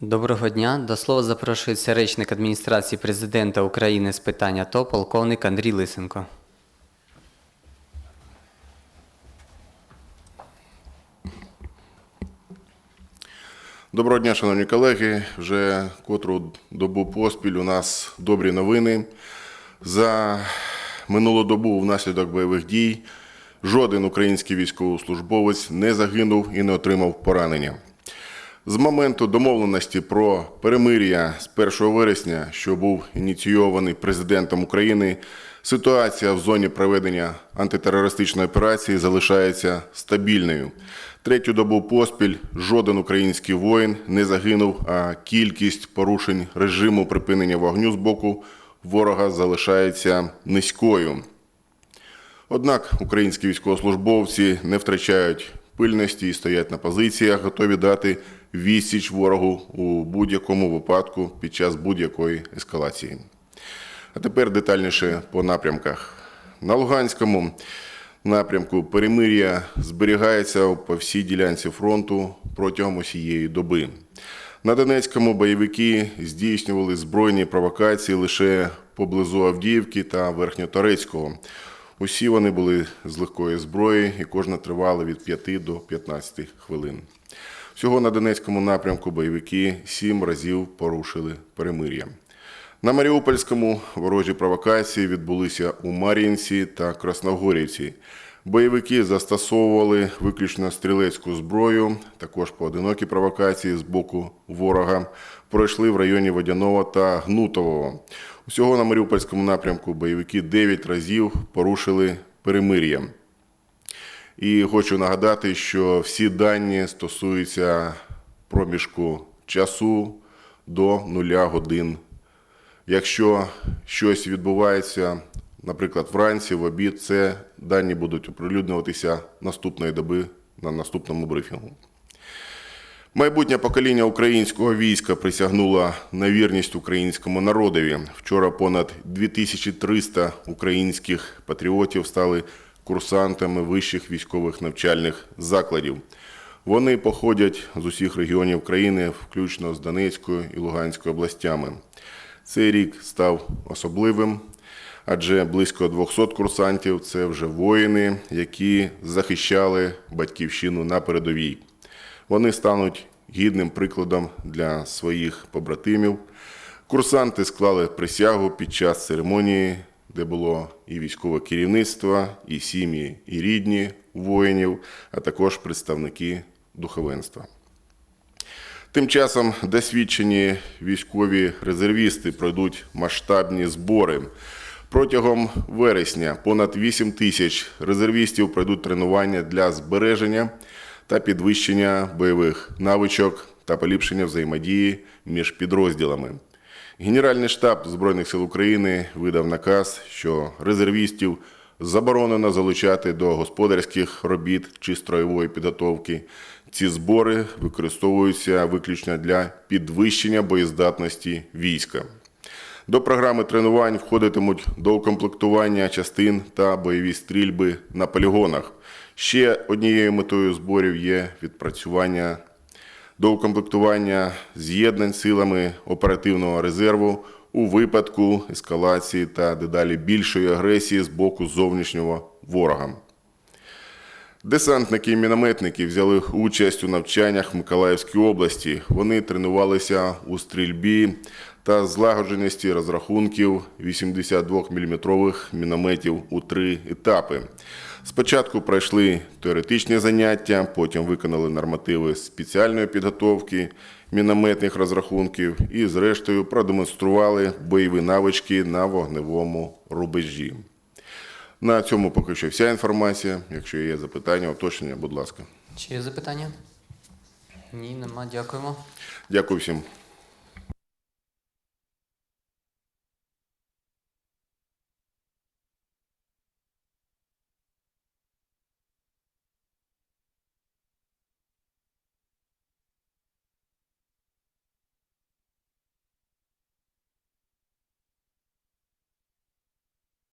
Доброго дня. До слова запрошується речник адміністрації президента України з питань АТО, полковник Андрій Лисенко. Доброго дня, шановні колеги. Вже котру добу поспіль у нас добрі новини. За минулу добу внаслідок бойових дій жоден український військовослужбовець не загинув і не отримав поранення. З моменту домовленості про перемир'я з 1 вересня, що був ініційований президентом України, ситуація в зоні проведення антитерористичної операції залишається стабільною. Третю добу поспіль жоден український воїн не загинув, а кількість порушень режиму припинення вогню з боку ворога залишається низькою. Однак українські військовослужбовці не втрачають пильності і стоять на позиціях, готові дати відсіч ворогу у будь-якому випадку під час будь-якої ескалації. А тепер детальніше по напрямках. На Луганському напрямку перемир'я зберігається по всій ділянці фронту протягом усієї доби. На Донецькому бойовики здійснювали збройні провокації лише поблизу Авдіївки та Верхньоторецького. Усі вони були з легкої зброї і кожна тривала від 5 до 15 хвилин. Всього на Донецькому напрямку бойовики сім разів порушили перемир'я. На Маріупольському ворожі провокації відбулися у Мар'їнці та Красногорівці. Бойовики застосовували виключно стрілецьку зброю, також поодинокі провокації з боку ворога пройшли в районі Водяного та Гнутового. Усього на Маріупольському напрямку бойовики 9 разів порушили перемир'я. І хочу нагадати, що всі дані стосуються проміжку часу до нуля годин. Якщо щось відбувається, наприклад, вранці, в обід, це дані будуть оприлюднюватися наступної доби на наступному брифінгу. Майбутнє покоління українського війська присягнуло на вірність українському народові. Вчора понад 2300 українських патріотів стали курсантами вищих військових навчальних закладів. Вони походять з усіх регіонів країни, включно з Донецькою і Луганською областями. Цей рік став особливим, адже близько 200 курсантів це вже воїни, які захищали батьківщину на передовій. Вони стануть гідним прикладом для своїх побратимів. Курсанти склали присягу під час церемонії, де було і військове керівництво, і сім'ї, і рідні воїнів, а також представники духовенства. Тим часом досвідчені військові резервісти пройдуть масштабні збори. Протягом вересня понад 8 тисяч резервістів пройдуть тренування для збереження та підвищення бойових навичок та поліпшення взаємодії між підрозділами. Генеральний штаб Збройних сил України видав наказ, що резервістів заборонено залучати до господарських робіт чи строєвої підготовки. Ці збори використовуються виключно для підвищення боєздатності війська. До програми тренувань входитимуть доукомплектування частин та бойові стрільби на полігонах. Ще однією метою зборів є відпрацювання доукомплектування з'єднань силами оперативного резерву у випадку ескалації та дедалі більшої агресії з боку зовнішнього ворога. Десантники і мінометники взяли участь у навчаннях в Миколаївській області. Вони тренувалися у стрільбі та злагодженості розрахунків 82-мм мінометів у три етапи. Спочатку пройшли теоретичні заняття, потім виконали нормативи спеціальної підготовки мінометних розрахунків і, зрештою, продемонстрували бойові навички на вогневому рубежі. На цьому поки що вся інформація. Якщо є запитання, уточнення, будь ласка. Чи є запитання? Ні, нема. Дякуємо. Дякую всім.